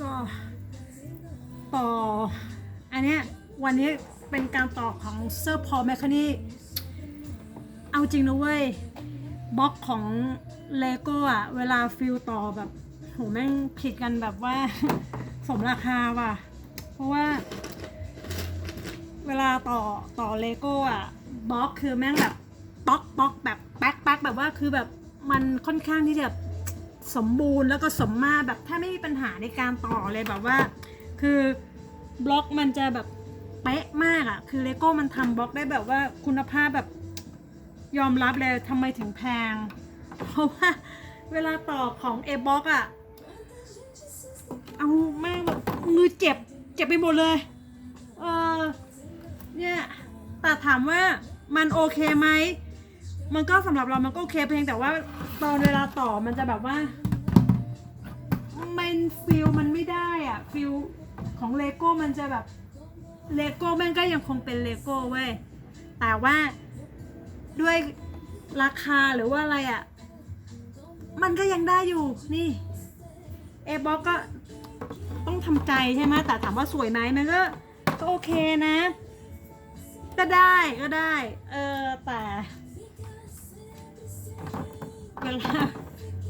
ก็ต่อ อันเนี้ยวันนี้เป็นการต่อของเซอร์พอแมคคานีเอาจริงนะเว้ยบล็อกของเลโก้อะเวลาฟิลต่อแบบโหแม่งผิดกันแบบว่า สมราคาว่ะ เพราะว่า เวลาต่อต่อเลโก้อะบล็อกคือแม่งแบบป๊อกป๊อกแบบแป๊กแป๊กแบบว่าคือแบบมันค่อนข้างที่จะ สมบูรณ์แล้วก็สมมาตรแบบถ้าไม่มีปัญหาในการต่อเลยแบบว่า คือบล็อกมันจะแบบเป๊ะมากอะคือเลโก้มันทำบล็อกได้แบบว่าคุณภาพแบบยอมรับเลยทำไมถึงแพง เพราะว่าเวลาต่อของเอบล็อกอะ เอาแม่งแบบมือเจ็บ เจ็บไปหมดเลย เออเนี่ยแต่ถามว่ามันโอเคไหม มันก็สำหรับเรามันก็โอเคเพียงแต่ว่า ตอนเวลาต่อมันจะแบบว่า มันฟิลมันไม่ได้อะฟิลของเลโก้มันจะแบบเลโก้แม่งก็ยังคงเป็นเลโก้เว้ยแต่ว่าด้วยราคาหรือว่าอะไรอะมันก็ยังได้อยู่นี่เอบ็อกก็ต้องทำใจใช่ไหมแต่ถามว่าสวยไหมมันก็ก็โอเคนะ ก็ได้ก็ได้ เออแต่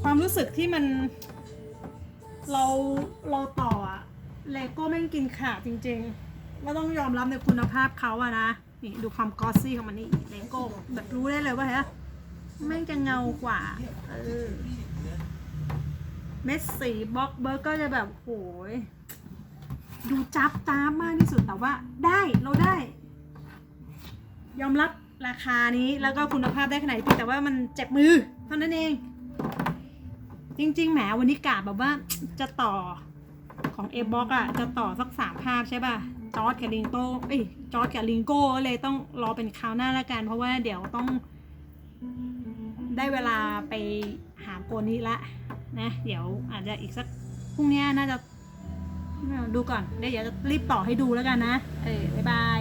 ความรู้สึกที่มัน เราเราต่ออะเลโก้แม่งกินขาดจริงๆก็ต้องยอมรับในคุณภาพเขาอะนะ นี่ดูความกอสซี่ของมันนี่เลโก้แบบรู้ได้เลยว่าฮะแม่งจะเงากว่าเออเม็ดสีบล็อกเบอร์ก็จะแบบโหยดูจับตามมากที่สุดแต่ว่าได้เราได้ ยอมรับ ราคานี้แล้วก็คุณภาพได้ขนาดนี้แต่ว่ามันเจ็บมือเท่านั้นเอง จริง ๆ แหมวันนี้กาแบบว่าจะต่อของเอบ็อกอะจะต่อสักสามภาพใช่ป่ะจอร์ดกับลิงโก้เอ้ยจอร์ดกับลิงโก้ก็เลยต้องรอเป็นคราวหน้าละกัน เพราะว่าเดี๋ยวต้อง ได้เวลาไปหาโกนี้ละนะเดี๋ยวอาจจะอีกสักพรุ่งนี้น่าจะดูก่อนเดี๋ยวจะรีบต่อให้ดูแล้วกันนะ เออบ๊ายบาย